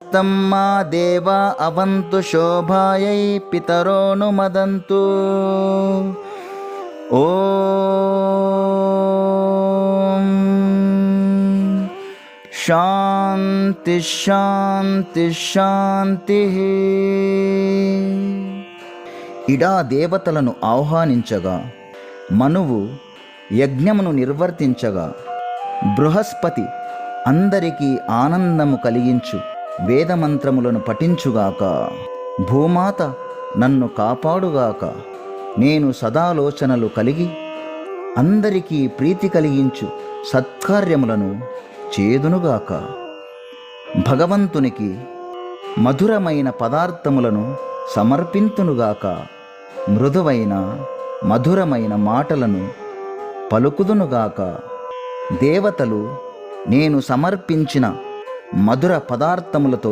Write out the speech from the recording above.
తమ్మా దేవా అవంతు శోభాయై పితరోను మదంతు. ఓం శాంతి శాంతి శాంతి. ఇడా దేవతలను ఆహ్వానించగా మనువు యజ్ఞమును నిర్వర్తించగా బృహస్పతి అందరికీ ఆనందము కలిగించు. వేదమంత్రములను పఠించుగాక. భూమాత నన్ను కాపాడుగాక. నేను సదాలోచనలు కలిగి అందరికీ ప్రీతి కలిగించు సత్కార్యములను చేదునుగాక. భగవంతునికి మధురమైన పదార్థములను సమర్పింతునుగాక. మృదువైన మధురమైన మాటలను పలుకుదునుగాక. దేవతలు నేను సమర్పించిన మధుర పదార్థములతో